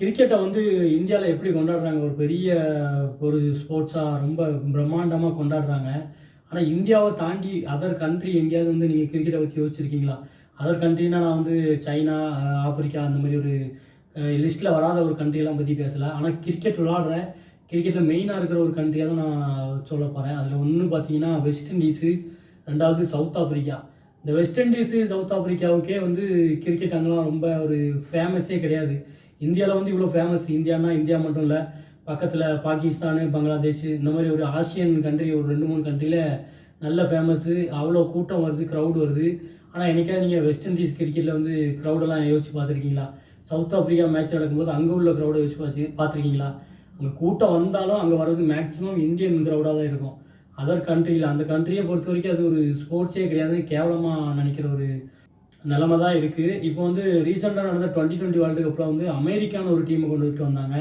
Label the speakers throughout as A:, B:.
A: கிரிக்கெட்டை வந்து இந்தியாவில் எப்படி கொண்டாடுறாங்க? ஒரு பெரிய ஒரு ஸ்போர்ட்ஸாக ரொம்ப பிரம்மாண்டமாக கொண்டாடுறாங்க. ஆனால் இந்தியாவை தாண்டி அதர் கண்ட்ரி எங்கேயாவது வந்து நீங்கள் கிரிக்கெட்டை பற்றி யோசிச்சிருக்கீங்களா? அதர் கண்ட்ரினா நான் வந்து சைனா ஆப்பிரிக்கா அந்த மாதிரி ஒரு லிஸ்ட்டில் வராத ஒரு கண்ட்ரியெல்லாம் பற்றி பேசலை. ஆனால் கிரிக்கெட் விளாடுற கிரிக்கெட்டில் மெயினாக இருக்கிற ஒரு கண்ட்ரியாக தான் நான் சொல்ல போகிறேன் அதில் ஒன்று பார்த்தீங்கன்னா வெஸ்ட் இண்டீஸு ரெண்டாவது சவுத் ஆப்பிரிக்கா இந்த வெஸ்ட் இண்டீஸு சவுத் ஆப்பிரிக்காவுக்கே வந்து கிரிக்கெட் அங்கெல்லாம் ரொம்ப ஒரு ஃபேமஸே கிடையாது. இந்தியாவில் வந்து இவ்வளோ ஃபேமஸ் இந்தியானா இந்தியா மட்டும் இல்லை பக்கத்தில் பாகிஸ்தானு பங்களாதேஷ் இந்த மாதிரி ஒரு ஆசியன் கண்ட்ரி ஒரு ரெண்டு மூணு கண்ட்ரியில் நல்ல ஃபேமஸ்ஸு அவ்வளோ கூட்டம் வருது க்ரௌடு வருது. ஆனால் என்றைக்காவது நீங்கள் வெஸ்ட் இண்டீஸ் கிரிக்கெட்டில் வந்து க்ரௌடெல்லாம் யோசிச்சு பார்த்துருக்கீங்களா? சவுத் ஆஃப்ரிக்கா மேட்ச் நடக்கும்போது அங்கே உள்ள க்ரௌடை யோசிச்சு பார்த்து பார்த்துருக்கீங்களா? அங்கே கூட்டம் வந்தாலும் அங்கே வர்றது மேக்ஸிமம் இந்தியன் க்ரௌடாக தான் இருக்கும். அதர் கண்ட்ரியில் அந்த கண்ட்ரியை பொறுத்த வரைக்கும் அது ஒரு ஸ்போர்ட்ஸே கிடையாதுன்னு கேவலமாக நினைக்கிற ஒரு நிலமை தான் இருக்குது இப்போ வந்து ரீசெண்டாக நடந்த டுவெண்ட்டி டுவெண்ட்டி வேர்ல்டு கப்பில் வந்து அமெரிக்கான ஒரு டீமை கொண்டு விட்டு வந்தாங்க.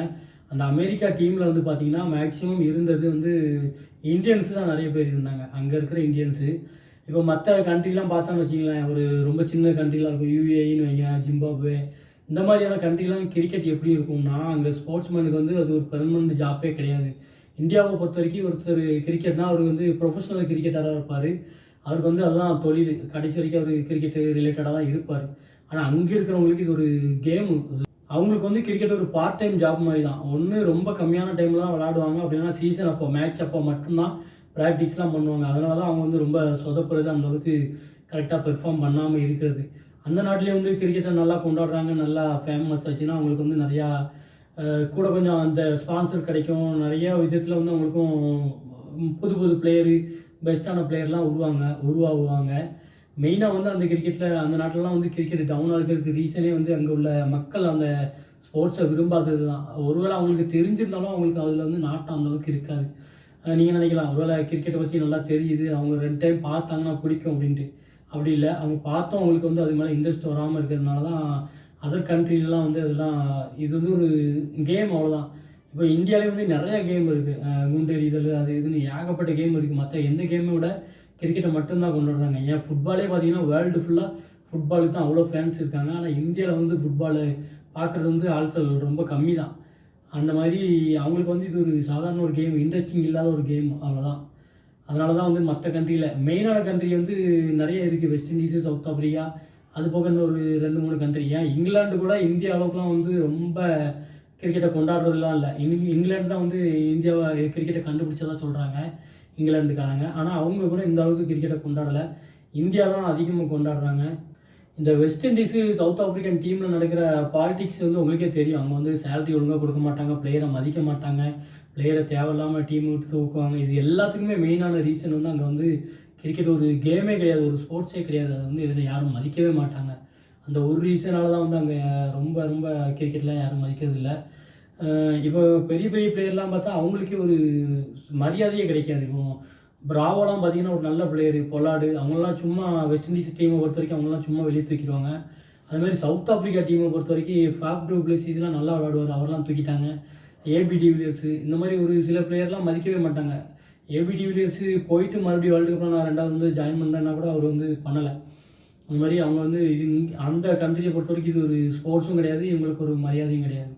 A: அந்த அமெரிக்கா டீமில் வந்து பார்த்திங்கன்னா மேக்ஸிமம் இருந்தது வந்து இந்தியன்ஸு தான் நிறைய பேர் இருந்தாங்க. அங்கே இருக்கிற இந்தியன்ஸு இப்போ மற்ற கண்ட்ரிலாம் பார்த்தோன்னு வச்சிங்களேன் ஒரு ரொம்ப சின்ன கண்ட்ரிலாம் இருக்கும். யூஏஇன்னு வைங்க ஜிம்பாப்வே இந்த மாதிரியான கண்ட்ரிலாம் கிரிக்கெட் எப்படி இருக்கும்னா அங்கே ஸ்போர்ட்ஸ்மேனுக்கு வந்து அது ஒரு பெர்மனன்ட் ஜாப்பே கிடையாது. இந்தியாவை பொறுத்த வரைக்கும் ஒருத்தர் கிரிக்கெட்னா அவர் வந்து ப்ரொஃபஷனல் கிரிக்கெட்டராக இருப்பார். அவருக்கு வந்து அதுதான் தொழில். கடைசி வரைக்கும் அவர் கிரிக்கெட்டு ரிலேட்டடாக தான் இருப்பார். ஆனால் அங்கே இருக்கிறவங்களுக்கு இது ஒரு கேமு அவங்களுக்கு வந்து கிரிக்கெட் ஒரு பார்ட் டைம் ஜாப் மாதிரி தான். ஒன்று ரொம்ப கம்மியான டைமில் தான் விளாடுவாங்க அப்படின்னா சீசன் அப்போ மேட்ச் அப்போ மட்டும்தான் ப்ராக்டிஸ்லாம் பண்ணுவாங்க. அதனால தான் அவங்க வந்து ரொம்ப சொதப்புறது அந்த அளவுக்கு கரெக்டாக பெர்ஃபார்ம் பண்ணாமல் இருக்கிறது. அந்த நாட்டிலே வந்து கிரிக்கெட்டை நல்லா கொண்டாடுறாங்க. நல்லா ஃபேமஸ் ஆச்சுன்னா அவங்களுக்கு வந்து நிறையா கூட கொஞ்சம் அந்த ஸ்பான்சர் கிடைக்கும். நிறைய விதத்தில் வந்து அவங்களுக்கும் புது புது பிளேயரு பெஸ்ட்டான பிளேயர்லாம் உருவாங்க உருவாகுவாங்க. மெயினாக வந்து அந்த கிரிக்கெட்டில் அந்த நாட்டிலலாம் வந்து கிரிக்கெட் டவுனாக இருக்கிறதுக்கு ரீசனே வந்து அங்கே உள்ள மக்கள் அந்த ஸ்போர்ட்ஸை விரும்பாதது தான் ஒருவேளை அவங்களுக்கு தெரிஞ்சிருந்தாலும் அவங்களுக்கு அதில் வந்து நாட்டம் அந்தளவுக்கு இருக்காது. நீங்கள் நினைக்கலாம். ஒருவேளை கிரிக்கெட்டை பற்றி நல்லா தெரியுது. அவங்க ரெண்டு டைம் பார்த்தாங்கன்னா பிடிக்கும் அப்படின்ட்டு. அப்படி இல்லை. அவங்க பார்த்தோம் அவங்களுக்கு வந்து அது மேலே இன்ட்ரெஸ்ட் வராமல் இருக்கிறதுனால தான் அதர் கண்ட்ரிலலாம் வந்து அதெல்லாம் இது வந்து ஒரு கேம் அவ்வளோதான் இப்போ இந்தியாவிலே வந்து நிறையா கேம் இருக்குது குண்டெறிதல் அது இதுன்னு ஏகப்பட்ட கேம் இருக்குது மற்ற எந்த கேமை விட கிரிக்கெட்டை மட்டும்தான் கொண்டாடுறாங்க. ஏன்? ஃபுட்பாலே பார்த்தீங்கன்னா வேர்ல்டு ஃபுல்லாக ஃபுட்பாலுக்கு தான் அவ்வளோ ஃபேன்ஸ் இருக்காங்க. ஆனால் இந்தியாவில் வந்து ஃபுட்பாலு பார்க்குறது வந்து ஆட்கள் ரொம்ப கம்மி தான் அந்த மாதிரி அவங்களுக்கு வந்து இது ஒரு சாதாரண ஒரு கேம் இன்ட்ரெஸ்டிங் இல்லாத ஒரு கேம் அவ்வளோதான் அதனால தான் வந்து மற்ற கண்ட்ரியில் மெயினான கண்ட்ரி வந்து நிறைய இருக்குது வெஸ்ட் இண்டீஸு சவுத் ஆப்பிரிக்கா அது போக இன்னொரு ஒரு ரெண்டு மூணு கண்ட்ரி ஏன்? இங்கிலாந்து கூட இந்திய அளவுக்குலாம் வந்து ரொம்ப கிரிக்கெட்டை கொண்டாடுறதுலாம் இல்லை. இங் இங்கிலாந்து தான் வந்து இந்தியாவை கிரிக்கெட்டை கண்டுபிடிச்சதா சொல்கிறாங்க இங்கிலாந்துக்காரங்க. ஆனால் அவங்க கூட இந்த அளவுக்கு கிரிக்கெட்டை கொண்டாடலை. இந்தியா தான் அதிகமாக கொண்டாடுறாங்க. இந்த வெஸ்ட் இண்டீஸு சவுத் ஆஃப்ரிக்கன் டீமில் நடக்கிற பாலிடிக்ஸ் வந்து உங்களுக்கே தெரியும். அவங்க வந்து சேலரி ஒழுங்காக கொடுக்க மாட்டாங்க பிளேயரை மதிக்க மாட்டாங்க. பிளேயரை தேவையில்லாமல் டீம் விட்டு தூக்குவாங்க. இது எல்லாத்துக்குமே மெயினான ரீசன் வந்து அங்கே வந்து கிரிக்கெட் ஒரு கேமே கிடையாது ஒரு ஸ்போர்ட்ஸே கிடையாது. அது வந்து இதில் யாரும் மதிக்கவே மாட்டாங்க. அந்த ஒரு ரீசனால தான் வந்து அங்கே ரொம்ப ரொம்ப கிரிக்கெட்லாம் யாரும் மதிக்கிறது இல்லை. இப்போ பெரிய பெரிய பிளேயர்லாம் பார்த்தா அவங்களுக்கே ஒரு மரியாதையே கிடைக்காது. இப்போ பிராவோலாம் பார்த்தீங்கன்னா ஒரு நல்ல பிளேயரு பொலாடு அவங்களாம் சும்மா வெஸ்ட் இண்டீஸ் டீமை பொறுத்த வரைக்கும் அவங்களாம் சும்மா வெளியே தூக்கிடுவாங்க. அதுமாதிரி சவுத் ஆஃப்ரிக்கா டீமை பொறுத்த வரைக்கும் ஃபேப் டூ பிளேசிஸ்லாம் நல்லா விளாடுவார் அவரெல்லாம் தூக்கிட்டாங்க. ஏபி டிவிலியர்ஸு இந்த மாதிரி ஒரு சில பிளேயர்லாம் மதிக்கவே மாட்டாங்க. ஏபி டிவிலியர்ஸு போயிட்டு மறுபடியும் வேர்ல்டு கப்பில் நான் ரெண்டாவது வந்து ஜாயின் பண்ணுறேன்னா கூட அவர் வந்து பண்ணலை. அந்த மாதிரி அவங்க வந்து இது அந்த கண்ட்ரியை பொறுத்த வரைக்கும் இது ஒரு ஸ்போர்ட்ஸும் கிடையாது இவங்களுக்கு ஒரு மரியாதையும் கிடையாது.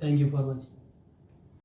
A: தேங்க்யூ ஃபார் வாட்சிங்